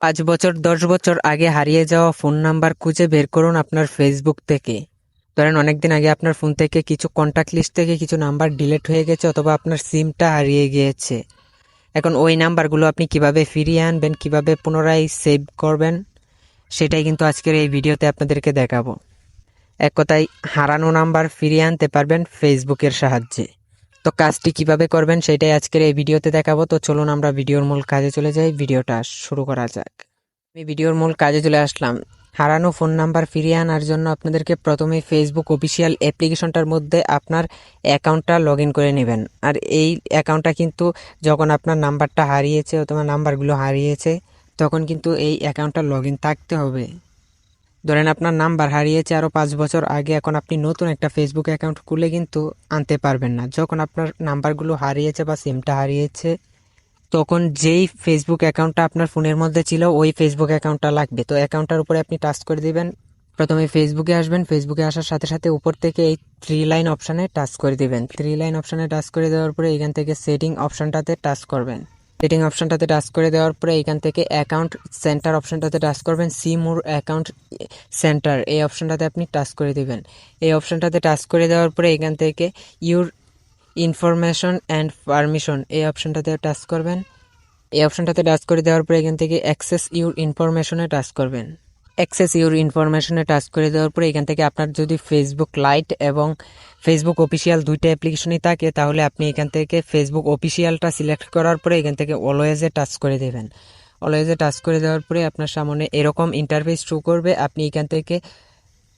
পাঁচ বছর, দশ বছর আগে হারিয়ে যাওয়া ফোন নাম্বার খুঁজে বের করুন আপনার ফেসবুক থেকে। ধরেন অনেকদিন আগে আপনার ফোন থেকে কিছু কন্ট্যাক্ট লিস্ট থেকে কিছু নাম্বার ডিলিট হয়ে গেছে অথবা আপনার সিমটা হারিয়ে গিয়েছে। এখন ওই নাম্বারগুলো আপনি কীভাবে ফিরিয়ে আনবেন, কীভাবে পুনরায় সেভ করবেন, সেটাই কিন্তু আজকের এই ভিডিওতে আপনাদেরকে দেখাবো। এক কথায়, হারানো নাম্বার ফিরিয়ে আনতে পারবেন ফেসবুকের সাহায্যে। তো কাজটি কীভাবে করবেন সেটাই আজকের এই ভিডিওতে দেখাবো। তো চলুন আমরা ভিডিওর মূল কাজে চলে যাই। ভিডিওটা শুরু করা যাক। আমি ভিডিওর মূল কাজে চলে আসলাম। হারানো ফোন নাম্বার ফিরিয়ে আনার জন্য আপনাদেরকে প্রথমে ফেসবুক অফিসিয়াল অ্যাপ্লিকেশনটার মধ্যে আপনার অ্যাকাউন্টটা লগ করে নেবেন। আর এই অ্যাকাউন্টটা কিন্তু যখন আপনার নাম্বারটা হারিয়েছে অথবা নাম্বারগুলো হারিয়েছে, তখন কিন্তু এই অ্যাকাউন্টটা লগ থাকতে হবে। ধরেন আপনার নাম্বার হারিয়েছে আরও পাঁচ বছর আগে, এখন আপনি নতুন একটা ফেসবুক অ্যাকাউন্ট খুলে কিন্তু আনতে পারবেন না। যখন আপনার নাম্বারগুলো হারিয়েছে বা সিমটা হারিয়েছে, তখন যেই ফেসবুক অ্যাকাউন্টটা আপনার ফোনের মধ্যে ছিল, ওই ফেসবুক অ্যাকাউন্টটা লাগবে। তো অ্যাকাউন্টটার উপরে আপনি টাচ করে দিবেন। প্রথমে ফেসবুকে আসবেন। ফেসবুকে আসার সাথে সাথে উপর থেকে এই থ্রি লাইন অপশানে টাচ করে দিবেন। থ্রি লাইন অপশানে টাচ করে দেওয়ার পরে এখান থেকে সেটিং অপশানটাতে টাচ করবেন। সেটিং অপশানটাতে টাচ করে দেওয়ার পরে এখান থেকে অ্যাকাউন্ট সেন্টার অপশানটাতে টাচ করবেন সি মোর অ্যাকাউন্ট সেন্টার এই অপশানটাতে আপনি টাচ করে দেবেন। এই অপশানটাতে টাচ করে দেওয়ার পরে এখান থেকে ইউর ইনফরমেশন অ্যান্ড পারমিশন এই অপশানটাতে টাচ করবেন। এই অপশানটাতে টাচ করে দেওয়ার পরে এখান থেকে অ্যাক্সেস ইউর ইনফরমেশনে টাচ করবেন। অ্যাক্সেস ইউর ইনফরমেশনে টাচ করে দেওয়ার পরে এখান থেকে আপনার যদি ফেসবুক লাইট এবং ফেসবুক অফিসিয়াল দুইটা অ্যাপ্লিকেশনই থাকে, তাহলে আপনি এখান থেকে ফেসবুক অফিসিয়ালটা সিলেক্ট করার পরে এখান থেকে অলওয়েজে টাচ করে দেবেন। অলওয়েজে টাচ করে দেওয়ার পরে আপনার সামনে এরকম ইন্টারফেস শো করবে, আপনি এখান থেকে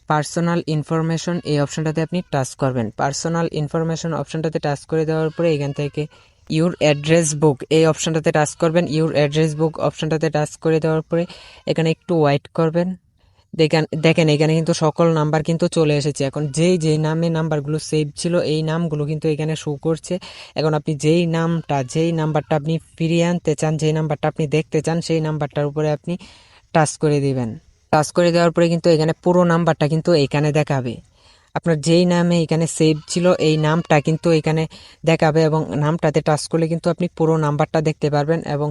পার্সোনাল ইনফরমেশন এই অপশানটাতে আপনি টাচ করবেন। পার্সোনাল ইনফরমেশন অপশানটাতে টাচ করে দেওয়ার পরে এখান থেকে ইউর অ্যাড্রেস বুক এই অপশানটাতে টাচ করবেন ইউর অ্যাড্রেস বুক অপশানটাতে টাচ করে দেওয়ার পরে এখানে একটু ওয়াইট করবেন। দেখেন দেখেন, এখানে কিন্তু সকল নাম্বার কিন্তু চলে এসেছে। এখন যেই যেই নামে নাম্বারগুলো সেভ ছিল, এই নামগুলো কিন্তু এখানে শো করছে। এখন আপনি যেই নামটা, যেই নাম্বারটা আপনি ফিরিয়ে আনতে চান, যেই নাম্বারটা আপনি দেখতে চান, সেই নাম্বারটার উপরে আপনি টাচ করে দিবেন। টাচ করে দেওয়ার পরে কিন্তু এখানে পুরো নাম্বারটা কিন্তু এখানে দেখাবে। আপনার যেই নামে এখানে সেভ ছিল, এই নামটা কিন্তু এখানে দেখাবে এবং নামটাতে টাচ করলে কিন্তু আপনি পুরো নাম্বারটা দেখতে পারবেন এবং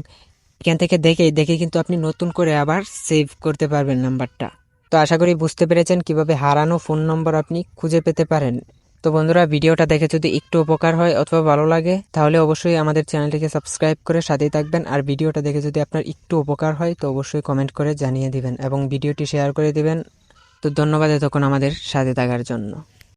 এখান থেকে দেখে দেখে কিন্তু আপনি নতুন করে আবার সেভ করতে পারবেন নাম্বারটা। তো আশা করি বুঝতে পেরেছেন কীভাবে হারানো ফোন নম্বর আপনি খুঁজে পেতে পারেন। তো বন্ধুরা, ভিডিওটা দেখে যদি একটু উপকার হয় অথবা ভালো লাগে, তাহলে অবশ্যই আমাদের চ্যানেলটিকে সাবস্ক্রাইব করে সাথেই থাকবেন। আর ভিডিওটা দেখে যদি আপনার একটু উপকার হয়, তো অবশ্যই কমেন্ট করে জানিয়ে দিবেন এবং ভিডিওটি শেয়ার করে দিবেন। তো ধন্যবাদ এতক্ষণ আমাদের সাথে থাকার জন্য।